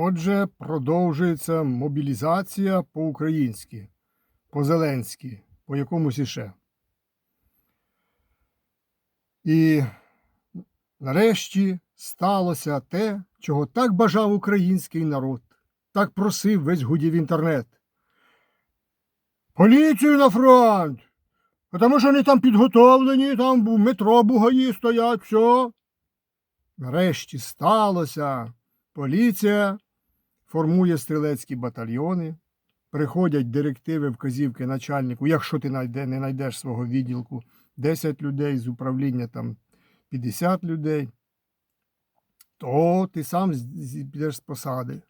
Отже, продовжується мобілізація по-українськи, по-зеленськи, по якомусь іще. І нарешті сталося те, чого так бажав український народ, так просив весь гудів інтернет. Поліцію на фронт! Тому що вони там підготовлені, там в метро бугаї стоять, все. Нарешті сталося. Поліція формує стрілецькі батальйони, приходять директиви, вказівки начальнику, якщо ти не знайдеш свого відділку, 10 людей з управління там 50 людей, то ти сам підеш з посади.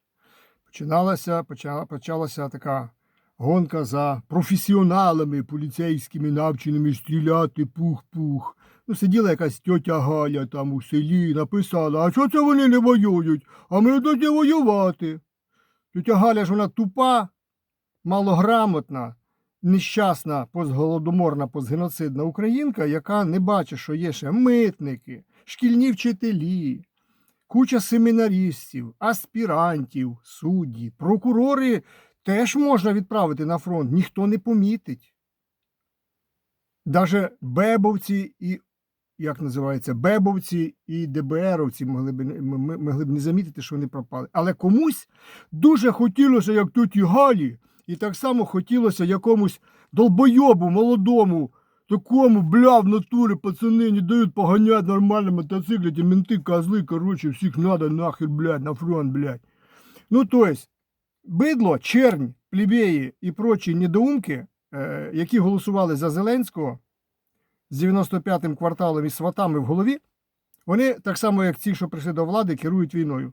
Починалася, почала, почалася така гонка за професіоналами поліцейськими, навченими стріляти пух-пух. Ну, сиділа якась тьотя Галя там у селі, написала, а що це вони не воюють? А ми йдуть воювати. Тетя Галя ж вона тупа, малограмотна, нещасна, постголодоморна, постгеноцидна українка, яка не бачить, що є ще митники, шкільні вчителі, куча семінаристів, аспірантів, судді, прокурори теж можна відправити на фронт, ніхто не помітить. Даже Бебовці і як називається, Бебовці і ДБРовці могли б, могли б не замітити, що вони пропали. Але комусь дуже хотілося, як тіті Галі, і так само хотілося якомусь долбойобу молодому, такому, бля, в натурі пацани не дають поганяти нормально мотоцикли, ті менти, козли, короче, всіх надо нахер, блядь, на фронт, блядь. Ну, то есть, бидло, чернь, плебеї і прочі недоумки, е, які голосували за Зеленського, з 95-м кварталом і сватами в голові, вони так само, як ті, що прийшли до влади, керують війною.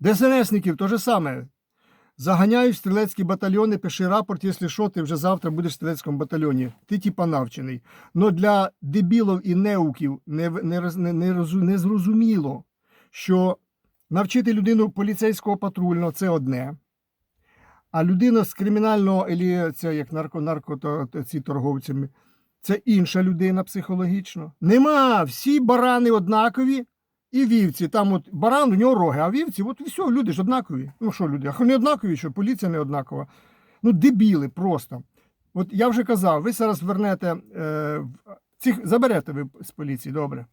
ДСНСників то же саме. Заганяють стрілецькі батальйони, пиши рапорт, якщо що, ти вже завтра будеш в стрілецькому батальйоні. Ти типа навчений. Но для дебілів і неуків не, не, не, не, не зрозуміло, що навчити людину поліцейського патрульного це одне. А людина з кримінального, елі це як нарко, нарко ці торговцями, це інша людина психологічно. Нема, всі барани однакові і вівці. Там от баран, у нього роги, а вівці, от все, люди ж однакові. Ну що люди, а не однакові, що поліція не однакова. Ну, дебіли просто. От я вже казав, ви зараз вернете е, цих заберете ви з поліції, добре.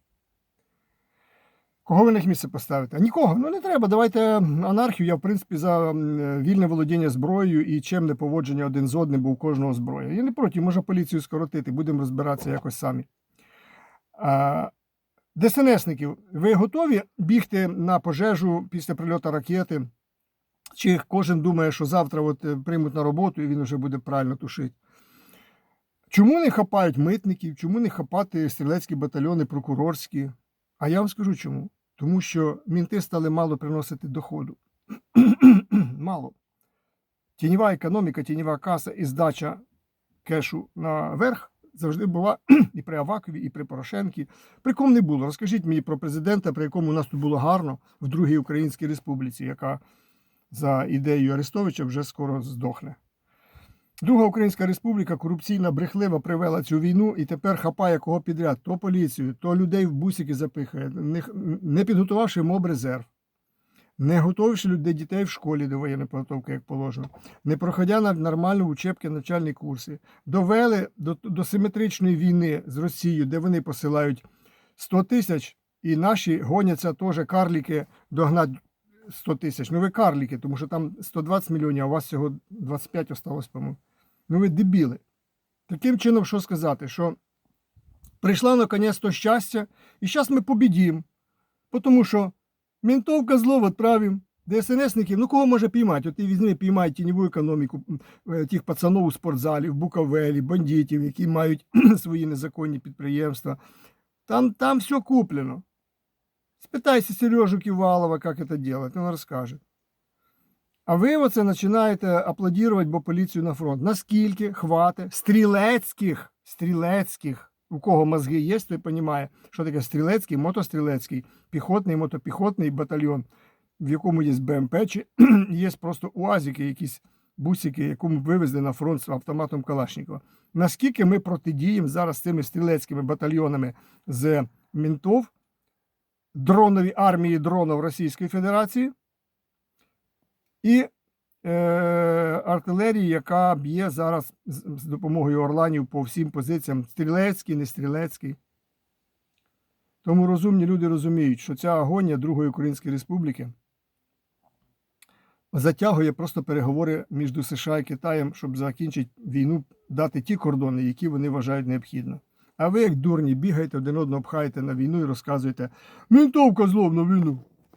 Кого ви на їх місце поставите? Нікого. Ну не треба. Давайте анархію. Я, в принципі, за вільне володіння зброєю і чемне поводження один з одним, бо у кожного зброя. Я не проти, може поліцію скоротити, будемо розбиратися якось самі. А, ДСНСників, ви готові бігти на пожежу після прильоту ракети? Чи кожен думає, що завтра от е, приймуть на роботу і він вже буде правильно тушити? Чому не хапають митників? Чому не хапати стрілецькі батальйони прокурорські? А я вам скажу чому. Тому що мінти стали мало приносити доходу. мало. Тіньова економіка, тіньова каса і здача кешу наверх завжди була і при Авакові, і при Порошенкі. При кому не було. Розкажіть мені про президента, при якому у нас тут було гарно в Другій Українській Республіці, яка за ідеєю Арестовича вже скоро здохне. Друга Українська Республіка корупційна, брехлива привела цю війну і тепер хапає кого підряд, то поліцію, то людей в бусики запихає, не, підготувавши моб-резерв, не готовивши людей дітей в школі до воєнної підготовки, як положено, не проходя на нормальні учебки, навчальні курси, довели до, до симетричної війни з Росією, де вони посилають 100 тисяч, і наші гоняться теж карліки догнати 100 тисяч. Ну ви карліки, тому що там 120 мільйонів, а у вас всього 25 осталось, по-моєму. Ну ви дебіли. Таким чином, що сказати, що прийшла наконець то щастя, і зараз ми побідім. Тому що ментов козлов відправимо, ДСНСників, ну кого може піймати? От і візьми, піймай тіньову економіку е, тих пацанов у спортзалі, в Буковелі, бандитів, які мають свої незаконні підприємства. Там, там все куплено. Спитайся Сережу Ківалова, як це робити, він розкаже. А ви оце починаєте аплодувати, бо поліцію на фронт. Наскільки хватить стрілецьких, стрілецьких, у кого мозги є, той розуміє, що таке стрілецький, мотострілецький, піхотний, мотопіхотний батальйон, в якому є БМП, чи є просто УАЗики, якісь бусики, якому вивезли на фронт з автоматом Калашникова. Наскільки ми протидіємо зараз цими стрілецькими батальйонами з ментов, дронові армії дронів Російської Федерації, і е, артилерії, яка б'є зараз з, допомогою орланів по всім позиціям: стрілецький, не стрілецький. Тому розумні люди розуміють, що ця агонія Другої Української Республіки затягує просто переговори між США і Китаєм, щоб закінчити війну, дати ті кордони, які вони вважають необхідно. А ви, як дурні, бігаєте один одного, пхаєте на війну і розказуєте: Мінтовка злов на війну.